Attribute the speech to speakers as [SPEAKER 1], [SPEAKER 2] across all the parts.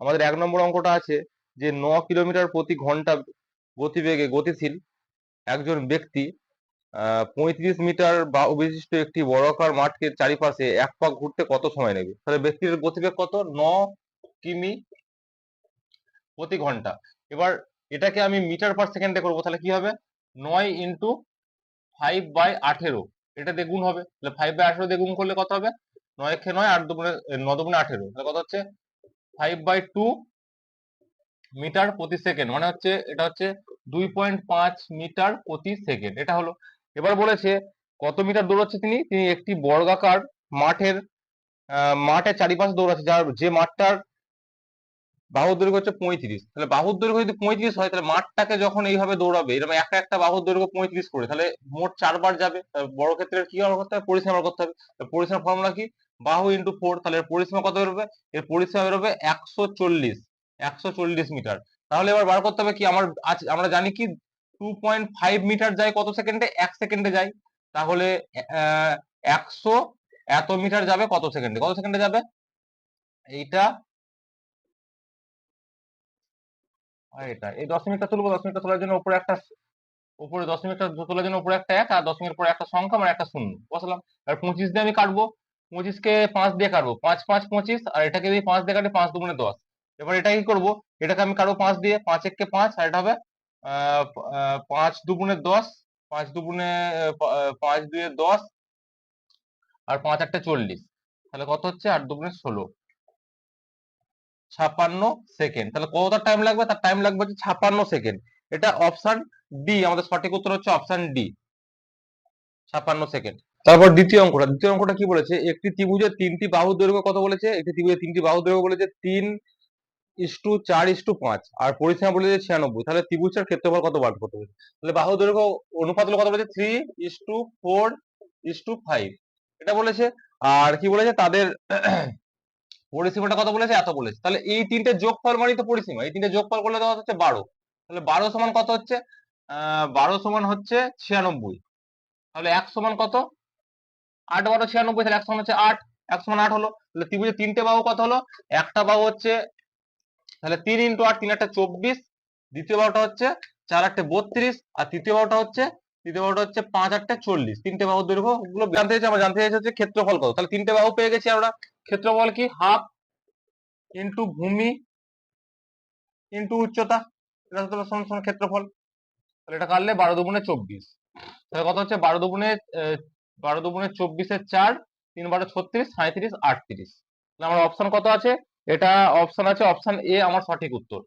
[SPEAKER 1] আমাদের এক নম্বর অঙ্কটা আছে যে ন কিলোমিটার প্রতি ঘণ্টা গতিবেগে গতিশীল একজন ব্যক্তি পঁয়ত্রিশ মিটার বা বিশিষ্ট একটি বর্গাকার মাঠকে চারিপাশে এক পাক ঘুরতে কত সময় নেবে? তাহলে ব্যক্তির গতিবেগ কত? ন কিমি প্রতি ঘণ্টা। এবার এটাকে আমি মিটার পার সেকেন্ডে করব, তাহলে কি হবে? নয় ইন্টু ফাইভ বাই আঠেরো। এটা দিয়ে হবে। তাহলে ফাইভ বাই আঠেরো দিয়ে করলে কত হবে? নয় খে নয়, আট দুগুণে, ন দুগুণে আঠেরো। তাহলে কত হচ্ছে? ফাইভ বাই টু মিটার প্রতি সেকেন্ড মানে হচ্ছে, এটা হচ্ছে দুই পয়েন্ট পাঁচ মিটার প্রতি সেকেন্ড এটা হলো। এবার বলেছে, কত মিটার দৌড়াচ্ছে তিনি? তিনি একটি বর্গাকার মাঠের মাঠের চারিপাশে দৌড়াচ্ছে, যার, যে মাঠটার বাহুর দৈর্ঘ্য হচ্ছে পঁয়ত্রিশ। তাহলে বাহুর দৈর্ঘ্য যদি পঁয়ত্রিশ হয়, তাহলে মাঠটাকে যখন এইভাবে দৌড়াবে, এরকম একটা একটা বাহুর দৈর্ঘ্য পঁয়ত্রিশ করে, তাহলে মোট চারবার যাবে। বড় ক্ষেত্রে কি করতে হবে? পরিসীমা করতে হবে। পরিসীমা ফর্মুলা কি? বাহু ইন্টু ফোর তাহলে এর পরিসীমা কত বেরোবে? এর পরিসীমা বেরোবে একশো চল্লিশ একশো চল্লিশ মিটার। তাহলে এবার বার করতে হবে কি? আমার আমরা জানি কি? টু পয়েন্ট ফাইভ মিটার যায় কত সেকেন্ডে? এক সেকেন্ডে যায়। তাহলে একশো এত মিটার যাবে কত সেকেন্ডে? কত সেকেন্ডে যাবে? এইটা এটা। এই দশমিকটা তুলবো। দশমিকটা তোলার জন্য উপরে একটা, উপরে দশমিকটা তোলার জন্য উপরে একটা এক, আর দশমিকের পরে একটা সংখ্যা মানে একটা শূন্য। বসলাম। আর পঁচিশ দিয়ে আমি কাটবো। পঁচিশকে পাঁচ দিয়ে কাটবো। পাঁচ পাঁচ, পঁচিশ, আর এটাকে যদি পাঁচ দিয়ে কাটি পাঁচ দুগুণে দশ। এবার এটা কি করব? এটাকে আমি কাটবো পাঁচ দিয়ে, পাঁচ এককে পাঁচ, আর এটা হবে পাঁচ দুগুণে দশ, পাঁচ দুগুণে পাঁচ দুয়ে দশ, আর পাঁচ একটা চল্লিশ। তাহলে কত হচ্ছে? আট দুগুণে ষোলো। ছাপ্পান্ন সেকেন্ড। তাহলে কতটা টাইম লাগবে? তার টাইম লাগবে হচ্ছে ছাপান্ন সেকেন্ড। এটা অপশন ডি আমাদের সঠিক উত্তর হচ্ছে অপশন ডি ছাপ্পান্ন সেকেন্ড। তারপর দ্বিতীয় অঙ্কটা দ্বিতীয় অঙ্কটা কি বলেছে? একটি ত্রিভুজের তিনটি বাহু দৈর্ঘ্য কত বলেছে? একটি ত্রিভুজের তিনটি বাহু দৈর্ঘ্য বলেছে তিন ইস্টু চার ইস্টু পাঁচ। আর পরিসীমা বলেছে ছিয়ানব্বই। তাহলে ত্রিভুজটার ক্ষেত্রফল কত বার করতে বলেছে তাহলে বাহু দৈর্ঘ্য অনুপাত কত বলেছে? Three is to four is to five এটা বলেছে। আর কি বলেছে? তাদের পরিসীমাটা কত বলেছে? এত বলেছে। তাহলে এই তিনটে যোগফল মানেই তো পরিসীমা। এই তিনটে যোগফল করলে তো হচ্ছে? বারো। তাহলে বারো সমান কত হচ্ছে? বারো সমান হচ্ছে ছিয়ানব্বই। তাহলে এক সমান কত? আট বারো ছিয়ানব্বই, তাহলে এক সমান হচ্ছে আট এক সমান আট হলো। তাহলে ত্রিভুজের তিনটে বাহু কত হলো? একটা বাহু হচ্ছে, তাহলে তিন ইন্টু আট, তিন একটা চব্বিশ, দ্বিতীয় বাহুটা হচ্ছে চার আটটে বত্রিশ, আর তৃতীয় বাহুটা হচ্ছে, তৃতীয় বাহুটা হচ্ছে পাঁচ আটটে চল্লিশ। তিনটে বাহু দৈর্ঘ্যগুলো জানতে চাইছি, আমরা জানতে চাইছি হচ্ছে ক্ষেত্রফল কত। তাহলে তিনটে বাহু পেয়ে গেছি আমরা। ক্ষেত্রফল কি? হাফ ইন্টু ভূমি ইন্টু উচ্চতা। এটা সমান সমান ক্ষেত্রফল। তাহলে এটা কাটলে বারো দুগুণে চব্বিশ। তাহলে কত হচ্ছে? বারো দুগুণে বারো দুগুণে চব্বিশের চার, তিন বারো ছত্রিশ সাঁত্রিশ আটত্রিশ। আমার অপশন কত আছে? এটা অপশন আছে অপশন এ আমার সঠিক উত্তর।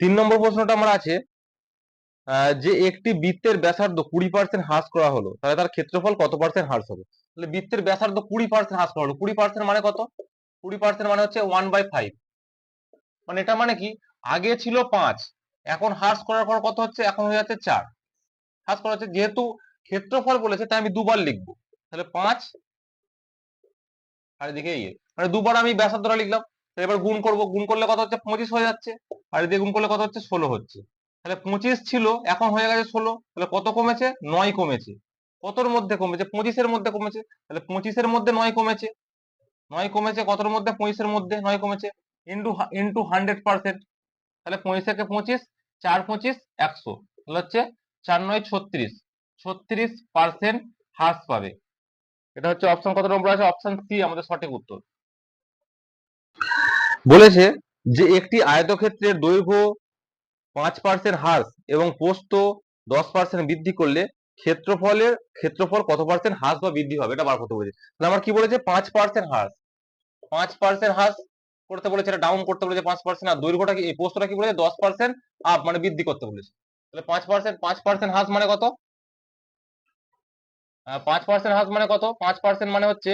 [SPEAKER 1] তিন নম্বর প্রশ্নটা আমার আছে যে একটি বৃত্তের ব্যাসার্ধ কুড়ি পার্সেন্ট হ্রাস করা হলো, তাহলে তার ক্ষেত্রফল কত পার্সেন্ট হ্রাস হবে? তাহলে বৃত্তের ব্যাসার্ধ কুড়ি পার্সেন্ট হ্রাস করা হলো। কুড়ি পার্সেন্ট মানে কত? কুড়ি পার্সেন্ট মানে হচ্ছে ওয়ান বাই ফাইভ মানে এটা মানে কি? আগে ছিল পাঁচ, এখন হ্রাস করার পর কত হচ্ছে? এখন হয়ে যাচ্ছে চার। হ্রাস করা হচ্ছে। যেহেতু ক্ষেত্রফল বলেছে, তাই আমি দুবার লিখব। তাহলে পাঁচ, আর এদিকে ইয়ে মানে দুবার আমি ব্যাসার্ধটা লিখলাম এবার গুণ করব, গুণ করলে কত হচ্ছে? পঁচিশ হয়ে যাচ্ছে, আর এদিকে গুণ করলে কত হচ্ছে? ষোলো হচ্ছে। তাহলে পঁচিশ ছিল, এখন হয়ে গেছে ষোলো, তাহলে কত কমেছে? নয় কমেছে। কতর মধ্যে কমেছে? পঁচিশের মধ্যে কমেছে। তাহলে পঁচিশের মধ্যে নয় কমেছে। নয় কমেছে কতর মধ্যে? পঁচিশের মধ্যে নয় কমেছে। ইন্টু ইন্টু হান্ড্রেড পার্সেন্ট তাহলে পঁচিশ থেকে পঁচিশ, চার পঁচিশ, একশো। তাহলে হচ্ছে চার নয় ছত্রিশ। ছত্রিশ পার্সেন্ট হ্রাস পাবে। এটা হচ্ছে অপশন কত নম্বর আছে? অপশন সি আমাদের সঠিক উত্তর। বলেছে যে একটি আয়তক্ষেত্রের দৈর্ঘ্য পাঁচ পার্সেন্ট হ্রাস এবং পোস্ত দশ পার্সেন্ট বৃদ্ধি করলে ক্ষেত্রফলের, ক্ষেত্রফল কত পার্সেন্ট হ্রাস বা বৃদ্ধি হবে? এটা বার করতে বলেছে। তাহলে আমার কি বলেছে? পাঁচ পার্সেন্ট হ্রাস। পাঁচ পার্সেন্ট হ্রাস করতে বলেছে, এটা ডাউন করতে বলেছে পাঁচ পার্সেন্ট আর দৈর্ঘ্যটা কি, এই পোস্টটা কি বলেছে? দশ পার্সেন্ট আপ মানে বৃদ্ধি করতে বলেছে। তাহলে পাঁচ পার্সেন্ট পাঁচ পার্সেন্ট হ্রাস মানে কত? পাঁচ পার্সেন্ট হ্রাস মানে কত? পাঁচ পার্সেন্ট মানে হচ্ছে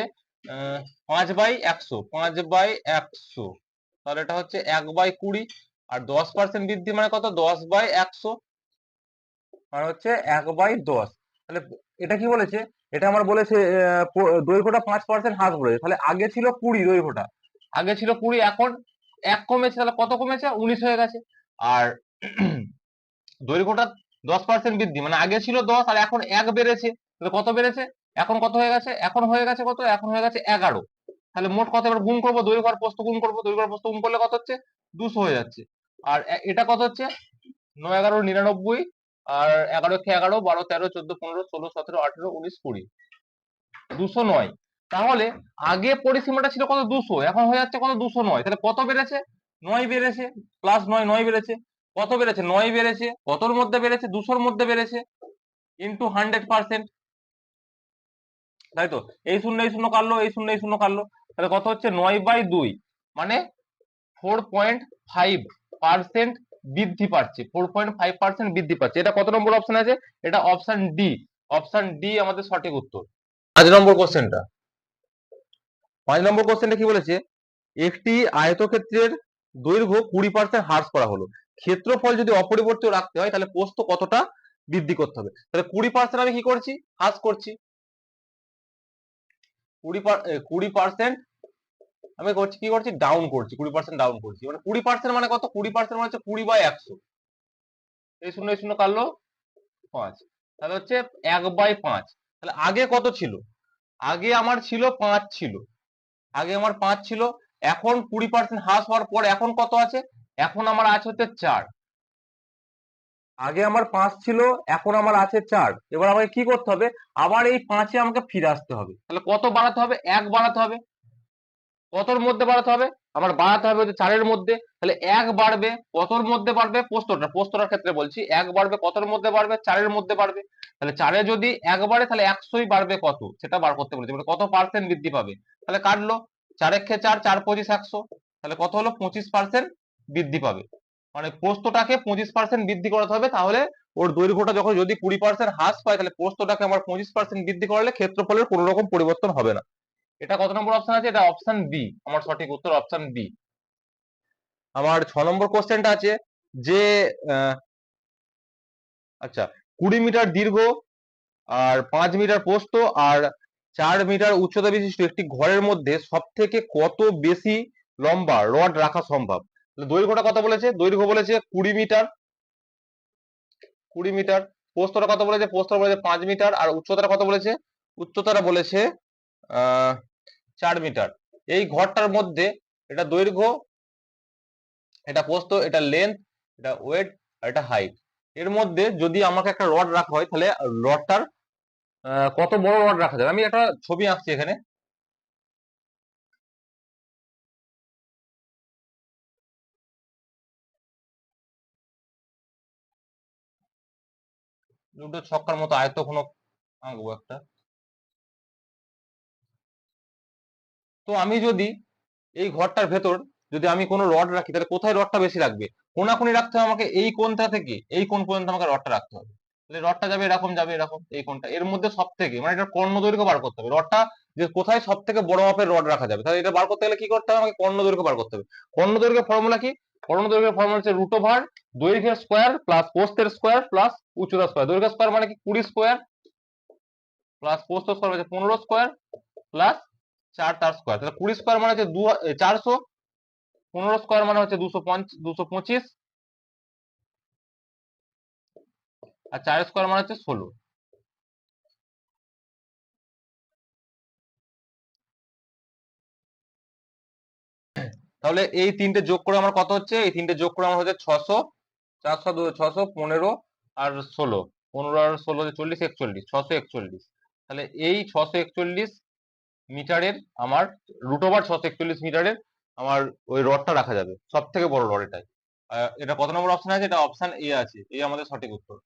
[SPEAKER 1] পাঁচ বাই একশো, পাঁচ বাই একশো। তাহলে এটা হচ্ছে এক বাই কুড়ি, আর দশ পার্সেন্ট বৃদ্ধি মানে কত? দশ বাই একশো। মানে হচ্ছে এক বাই দশ। তাহলে এটা কি বলেছে? এটা আমার বলেছে দৈর্ঘ্যটা পাঁচ পার্সেন্ট হ্রাস বলেছে তাহলে আগে ছিল কুড়ি দৈর্ঘ্যটা। আগে ছিল কুড়ি, এখন এক কমেছে, তাহলে কত কমেছে? উনিশ হয়ে গেছে। আর দৈর্ঘ্যটা দশ পার্সেন্ট বৃদ্ধি মানে আগে ছিল দশ, আর এখন এক বেড়েছে। তাহলে কত বেড়েছে? এখন কত হয়ে গেছে? এখন হয়ে গেছে কত? এখন হয়ে গেছে এগারো। তাহলে মোট কত? এবার গুণ করব, দৈর্ঘ্য প্রস্থ গুণ করব, দৈর্ঘ্য প্রস্থ গুণ করলে কত হচ্ছে? দুশো হয়ে যাচ্ছে। আর এটা কত হচ্ছে? নয় এগারো, নিরানব্বই, আর এগারো কে এগারো, বারো, তেরো, চোদ্দ, পনেরো, ষোলো, সতেরো, আঠেরো, উনিশ, কুড়ি। দুশো নয়। তাহলে আগে পরিসীমাটা ছিল কত? দুশো। এখন হয়ে যাচ্ছে কত? দুশো নয়। তাহলে কত বেড়েছে? নয় বেড়েছে। প্লাস নয় নয় বেড়েছে। কত বেড়েছে? নয় বেড়েছে। কতর মধ্যে বেড়েছে? দুশোর মধ্যে বেড়েছে। ইন্টু হান্ড্রেড পার্সেন্ট তাই তো? এই শূন্য এই শূন্য কাটলো, এই শূন্য এই শূন্য কাটলো। তাহলে কত হচ্ছে? নয় বাই দুই। মানে ফোর পয়েন্ট ফাইভ পার্সেন্ট বৃদ্ধি পাচ্ছে। ফোর পয়েন্ট ফাইভ পার্সেন্ট বৃদ্ধি পাচ্ছে। এটা কত নম্বর অপশন আছে? এটা অপশন ডি অপশন ডি আমাদের সঠিক উত্তর। পাঁচ নম্বর কোশ্চেনটা পাঁচ নম্বর কোশ্চেনটা কি বলেছে? একটি আয়তক্ষেত্রের দৈর্ঘ্য কুড়ি পার্সেন্ট হ্রাস করা হলো। ক্ষেত্রফল যদি অপরিবর্তিত রাখতে হয়, তাহলে প্রস্থ কতটা বৃদ্ধি করতে হবে? তাহলে কুড়ি পার্সেন্ট আমি কি করছি? হ্রাস করছি। কুড়ি কুড়ি পার্সেন্ট আমি করছি, কি করছি? ডাউন করছি, কুড়ি পার্সেন্ট ডাউন করছি। মানে কুড়ি পার্সেন্ট মানে কত? কুড়ি পার্সেন্ট মানে হচ্ছে কুড়ি বাই একশো। এই শূন্য এই শূন্য কাটলো পাঁচ। তাহলে হচ্ছে এক বাই পাঁচ। তাহলে আগে কত ছিল? আগে আমার ছিল পাঁচ ছিল। আগে আমার পাঁচ ছিল। এখন কুড়ি পার্সেন্ট হ্রাস হওয়ার পর এখন কত আছে? এখন আমার আছে হচ্ছে চার। আগে আমার পাঁচ ছিল, এখন আমার আছে চার। এবার আমাকে কি করতে হবে? আবার এই পাঁচে আমাকে ফিরে আসতে হবে। তাহলে কত বাড়াতে হবে? এক বাড়াতে হবে। কতর মধ্যে বাড়াতে হবে? আমার বাড়াতে হবে হচ্ছে চারের মধ্যে। তাহলে এক বাড়বে, কতর মধ্যে বাড়বে? পোস্তটা। পোস্তটার ক্ষেত্রে বলছি, এক বাড়বে, কতর মধ্যে বাড়বে? চারের মধ্যে বাড়বে। তাহলে চারে যদি এক বাড়ে, তাহলে একশোই বাড়বে কত? সেটা বার করতে বলেছে। মানে কত পার্সেন্ট বৃদ্ধি পাবে? তাহলে কাটলো। চারের খে চার চার পঁচিশ, একশো। তাহলে কত হলো? পঁচিশ পার্সেন্ট বৃদ্ধি পাবে। মানে পোস্তটাকে পঁচিশ পার্সেন্ট বৃদ্ধি করাতে হবে, তাহলে ওর দৈর্ঘ্যটা যখন যদি কুড়ি পার্সেন্ট হ্রাস পায়, তাহলে পোস্তটাকে আমার পঁচিশ পার্সেন্ট বৃদ্ধি করলে ক্ষেত্রফলের কোনো রকম পরিবর্তন হবে না। এটা কত নম্বর অপশন আছে? এটা অপশন বি আমার সঠিক উত্তর অপশন বি আমার ছ নম্বর কোশ্চেনটা আছে, যে আচ্ছা কুড়ি মিটার দীর্ঘ আর পাঁচ মিটার প্রস্থ আর চার মিটার উচ্চতা বিশিষ্ট একটি ঘরের মধ্যে সব থেকে কত বেশি লম্বা রড রাখা সম্ভব? দৈর্ঘ্যটা কত বলেছে? দৈর্ঘ্য বলেছে কুড়ি মিটার। কুড়ি মিটার। প্রস্থটা কত বলেছে? প্রস্থটা বলেছে পাঁচ মিটার। আর উচ্চতাটা কত বলেছে? উচ্চতাটা বলেছে চার মিটার। এই ঘরটার মধ্যে এটা দৈর্ঘ্য, এটা প্রস্থ, এটা লেন্থ এটা ওয়েট আর এটা হাইট এর মধ্যে যদি আমাকে একটা রড রাখা হয়, তাহলে রডটার কত বড় রড রাখা যাবে? আমি একটা ছবি আঁকছি এখানে। দুটো ছক্কার মতো আয়ত কোনো আঁকবো একটা। তো আমি যদি এই ঘরটার ভেতর যদি আমি কোনো রড রাখি, তাহলে কোথায় রডটা বেশি লাগবে? কোনাকুনি রাখতে হবে আমাকে এই কোণটা থেকে, এই কোণ পর্যন্ত আমাকে রডটা রাখতে হবে। তাহলে রডটা যাবে এরকম যাবে এরকম, এই কোণটা এর মধ্যে সব থেকে মানে এটা কর্ণ দৈর্ঘ্য বার করতে হবে। রডটা যে কোথায় সব থেকে বড় মাপের রড রাখা যাবে, তাহলে এটা বার করতে গেলে কি করতে হবে? আমাকে কর্ণ দৈর্ঘ্য বার করতে হবে। কর্ণ দৈর্ঘ্যের ফর্মুলা কি? কর্ণ দৈর্ঘ্যের ফর্মুলা হচ্ছে রুট ওভার দৈর্ঘ্যের স্কোয়ার প্লাস পোস্তের স্কোয়ার প্লাস উচ্চতা স্কোয়ার দৈর্ঘ্য স্কোয়ার মানে কি? কুড়ি স্কোয়ার প্লাস পোস্ত স্কোয়ার মানে পনেরো স্কোয়ার প্লাস চার তার স্কোয়ার তাহলে কুড়ি স্কোয়ার মানে হচ্ছে দু চারশো, পনেরো স্কোয়ার মানে হচ্ছে দুশো দুশো পঁচিশ, আর চার স্কোয়ার মানে হচ্ছে ষোলো। তাহলে এই তিনটে যোগ করে আমার কত হচ্ছে? এই তিনটে যোগ করে আমার হচ্ছে ছশো, চারশো দু ছশো, পনেরো আর ষোলো। পনেরো আর ষোলো চল্লিশ, একচল্লিশ, ছশো একচল্লিশ। তাহলে এই ছশো একচল্লিশ মিটারের আমার রুট ওভার ছশো একচল্লিশ মিটারের আমার ওই রডটা রাখা যাবে সব থেকে বড় রড এটাই। এটা কত নম্বর অপশন আছে? এটা অপশন এ আছে এই আমাদের সঠিক উত্তর।